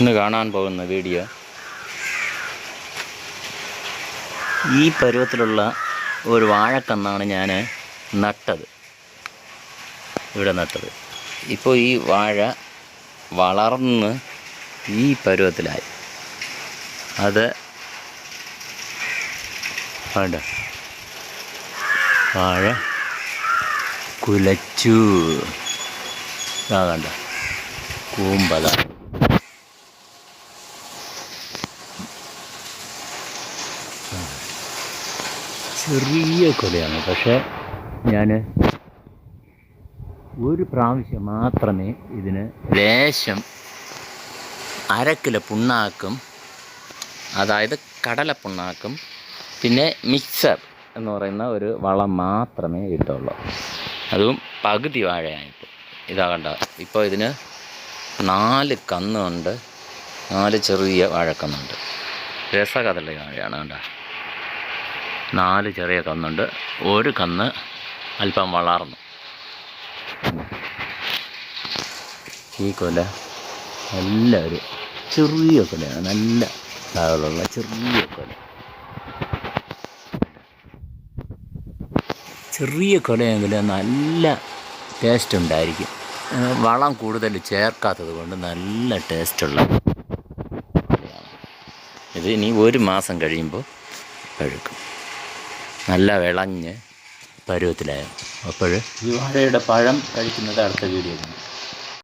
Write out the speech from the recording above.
ഇന്ന് കാണാൻ പോകുന്ന വീഡിയോ ഈ പരുവത്തിലുള്ള ഒരു വാഴക്കന്നാണ് ഞാൻ നട്ടത്. ഇവിടെ നട്ടത്. ഇപ്പോൾ ഈ വാഴ വളർന്ന് ഈ പരുവത്തിലായി. അത് വേണ്ട വാഴ കുലച്ചു. ആ കണ്ട? കൂമ്പല. ചെറിയ കൊലയാണ്. പക്ഷേ ഞാൻ ഒരു പ്രാവശ്യം മാത്രമേ ഇതിന് ലേശം അര കിലോ പുണ്ണാക്കും അതായത് കടല പുണ്ണാക്കും പിന്നെ മിക്സർ എന്ന് പറയുന്ന ഒരു വളം മാത്രമേ ഇട്ടുള്ളൂ. അതും പകുതി വാഴയായിട്ട്. ഇതാ കണ്ട ഇപ്പോൾ ഇതിന് നാല് കന്നുണ്ട് നാല് ചെറിയ വാഴക്കന്നുണ്ട്. രസകഥളി വാഴയാണ് കണ്ട. നാല് ചെറിയ കന്നുണ്ട്. ഒരു കന്ന് അല്പം വളർന്നു. ഈ കൊല നല്ല ഒരു ചെറിയ കൊലയാണ്. നല്ല താകളുള്ള ചെറിയ കൊല. ചെറിയ കൊലയെങ്കിൽ നല്ല ടേസ്റ്റ് ഉണ്ടായിരിക്കും. വളം കൂടുതൽ ചേർക്കാത്തത് കൊണ്ട് നല്ല ടേസ്റ്റുള്ള ഇത് ഇനി ഒരു മാസം കഴിയുമ്പോൾ പഴുക്കും. നല്ല വിളഞ്ഞ്. പരുവത്തിലായിരുന്നു അപ്പോൾ ഈ വാഴയുടെ പഴം കഴിക്കുന്നത് അടുത്ത വീഡിയോ